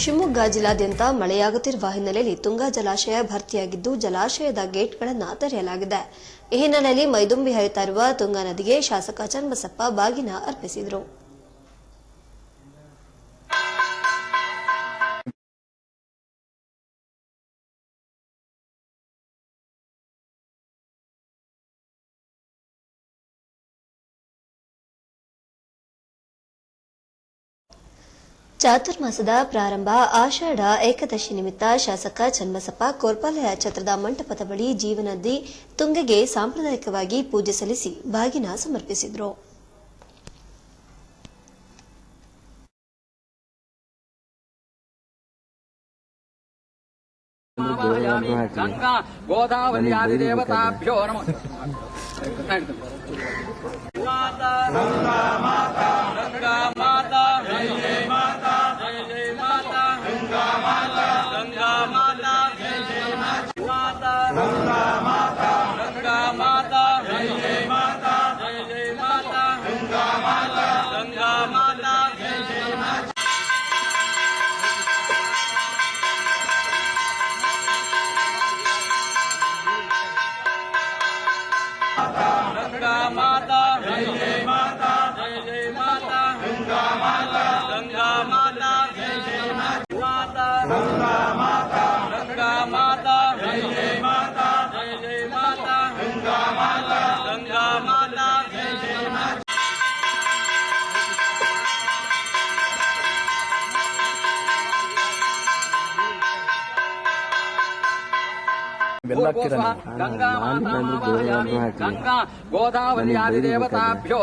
ಶಿವಮೊಗ್ಗ ಜಿಲ್ಲಾದ್ಯಂತ ಮಳೆಯಾಗುತ್ತಿರುವ ಹಿನ್ನೆಲೆಯಲ್ಲಿ ತುಂಗಾ ಜಲಾಶಯ ಭರ್ತಿಯಾಗಿದ್ದು ಜಲಾಶಯದ ಗೇಟ್ಗಳನ್ನು ತೆರೆಯಲಾಗಿದೆ. ಈ ಹಿನ್ನೆಲೆಯಲ್ಲಿ ಮೈದುಂಬಿ ಹರಿತಾ ಇರುವ ತುಂಗಾ ನದಿಗೆ ಶಾಸಕ ಚನ್ನಬಸಪ್ಪ ಬಾಗಿನ ಅರ್ಪಿಸಿದರು. ಚಾತುರ್ಮಾಸದ ಪ್ರಾರಂಭ ಆಷಾಢ ಏಕಾದಶಿ ನಿಮಿತ್ತ ಶಾಸಕ ಚನ್ನಬಸಪ್ಪ ಕೋರ್ಪಾಲಯ ಛತ್ರದ ಮಂಟಪದ ಬಳಿ ಜೀವನದಿ ತುಂಗೆಗೆ ಸಾಂಪ್ರದಾಯಿಕವಾಗಿ ಪೂಜೆ ಸಲ್ಲಿಸಿ ಬಾಗಿನ ಸಮರ್ಪಿಸಿದರು ಗೋದಾವರಿ Kamal. గంగా గోదావరి ఆది దేవతాభ్యో